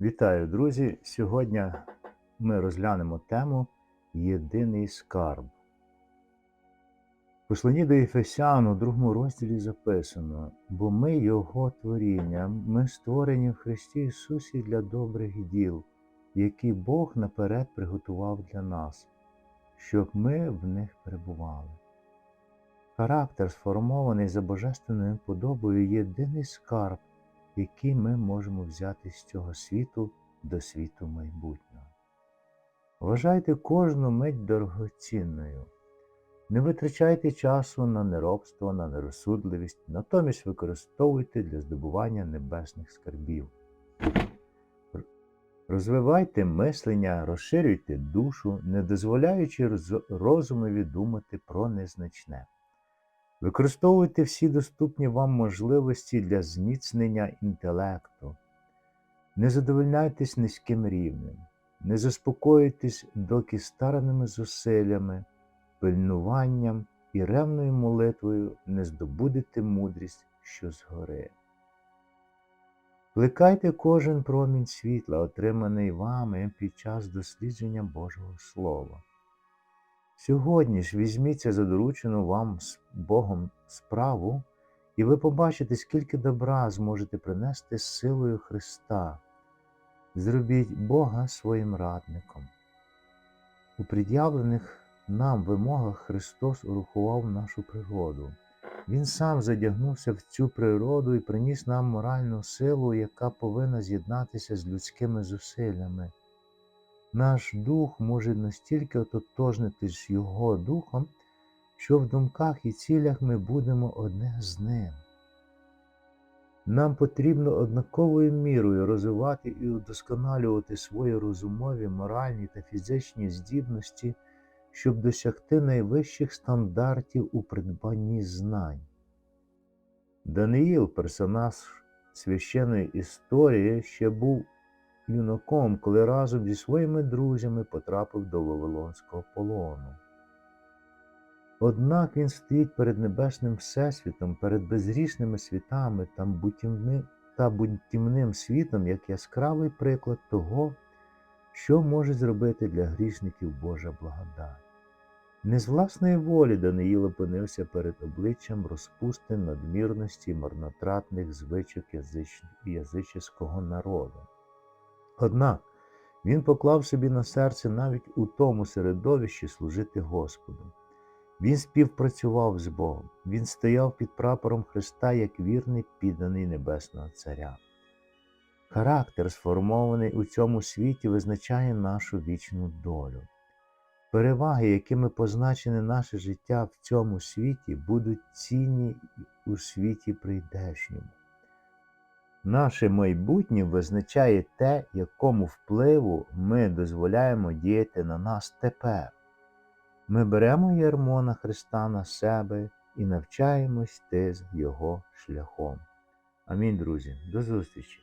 Вітаю, друзі! Сьогодні ми розглянемо тему Єдиний скарб. Посланні до Ефесян у другому розділі записано: бо ми Його творіння, ми створені в Христі Ісусі для добрих діл, які Бог наперед приготував для нас, щоб ми в них перебували. Характер, сформований за божественною подобою, єдиний скарб, який ми можемо взяти з цього світу до світу майбутнього. Вважайте кожну мить дорогоцінною. Не витрачайте часу на неробство, на нерозсудливість, натомість використовуйте для здобування небесних скарбів. Розвивайте мислення, розширюйте душу, не дозволяючи розумові думати про незначне. Використовуйте всі доступні вам можливості для зміцнення інтелекту. Не задовольняйтесь низьким рівнем, не заспокоюйтесь доки стараними зусиллями, пильнуванням і ревною молитвою не здобудете мудрість, що згори. Плекайте кожен промінь світла, отриманий вами під час дослідження Божого Слова. Сьогодні ж візьміться за доручену вам з Богом справу, і ви побачите, скільки добра зможете принести з силою Христа. Зробіть Бога своїм радником. У пред'явлених нам вимогах Христос урахував нашу природу. Він сам задягнувся в цю природу і приніс нам моральну силу, яка повинна з'єднатися з людськими зусиллями. Наш дух може настільки ототожнити з Його духом, що в думках і цілях ми будемо одне з ним. Нам потрібно однаковою мірою розвивати і удосконалювати свої розумові, моральні та фізичні здібності, щоб досягти найвищих стандартів у придбанні знань. Даниїл, персонаж священної історії, ще був юнаком, коли разом зі своїми друзями потрапив до Вавилонського полону. Однак він стоїть перед небесним всесвітом, перед безгрішними світами та бутівним світом як яскравий приклад того, що може зробити для грішників Божа благодать. Не з власної волі Даниїл опинився перед обличчям розпусти надмірності марнотратних звичок язич... язичського народу. Однак він поклав собі на серце навіть у тому середовищі служити Господу. Він співпрацював з Богом, він стояв під прапором Христа як вірний підданий Небесного Царя. Характер, сформований у цьому світі, визначає нашу вічну долю. Переваги, якими позначене наше життя в цьому світі, будуть цінні у світі прийдешньому. Наше майбутнє визначає те, якому впливу ми дозволяємо діяти на нас тепер. Ми беремо ярмо на Христа на себе і навчаємось йти з Його шляхом. Амінь, друзі. До зустрічі!